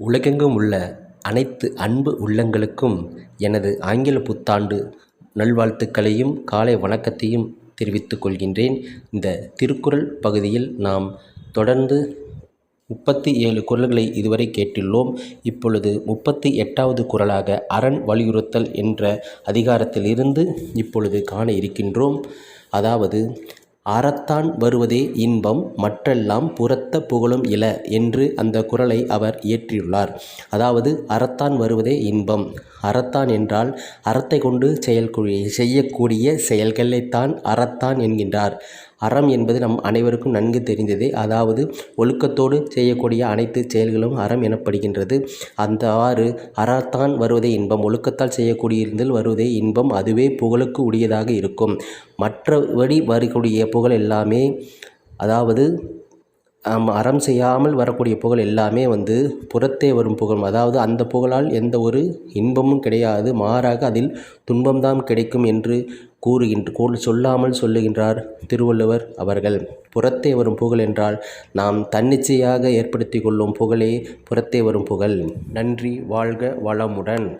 உலகெங்கும் உள்ள அனைத்து அன்பு உள்ளங்களுக்கும் எனது ஆங்கில புத்தாண்டு நல்வாழ்த்துக்களையும் காலை வணக்கத்தையும் தெரிவித்துக் கொள்கின்றேன். இந்த திருக்குறள் பகுதியில் நாம் தொடர்ந்து முப்பத்தி ஏழு குரல்களை இதுவரை கேட்டுள்ளோம். இப்பொழுது முப்பத்தி எட்டாவது குரலாக அரண் வலியுறுத்தல் என்ற அதிகாரத்தில் இருந்து இப்பொழுது காண இருக்கின்றோம். அதாவது அறத்தான் வருவதே இன்பம் மற்றெல்லாம் புறத்த புகழும் இல என்று அந்த குரலை அவர் இயற்றியுள்ளார். அதாவது அறத்தான் வருவதே இன்பம். அறத்தான் என்றால் அறத்தை கொண்டு செயல்கூடிய செய்யக்கூடிய செயல்களைத்தான் அறத்தான் என்கின்றார். அறம் என்பது நம் அனைவருக்கும் நன்கு தெரிந்ததே. அதாவது ஒழுக்கத்தோடு செய்யக்கூடிய அனைத்து செயல்களும் அறம் எனப்படுகின்றது. அந்தவாறு அறத்தான் வருவதே இன்பம் ஒழுக்கத்தால் செய்யக்கூடியிருந்தால் வருவதே இன்பம் அதுவே புகழுக்கு உரியதாக இருக்கும். மற்றபடி வரக்கூடிய புகழ் எல்லாமே அதாவது அறம் செய்யாமல் வரக்கூடிய புகழ் எல்லாமே வந்து புறத்தே வரும் புகழ். அதாவது அந்த புகழால் எந்த ஒரு இன்பமும் கிடையாது. மாறாக அதில் துன்பம்தான் கிடைக்கும் என்று கூறுகின்ற கூ சொல்லாமல் சொல்லுகின்றார் திருவள்ளுவர் அவர்கள். புறத்தே வரும் புகழ் என்றால் நாம் தன்னிச்சையாக ஏற்படுத்தி கொள்ளும் புகழே புறத்தே வரும் புகழ். நன்றி வாழ்க வளமுடன்.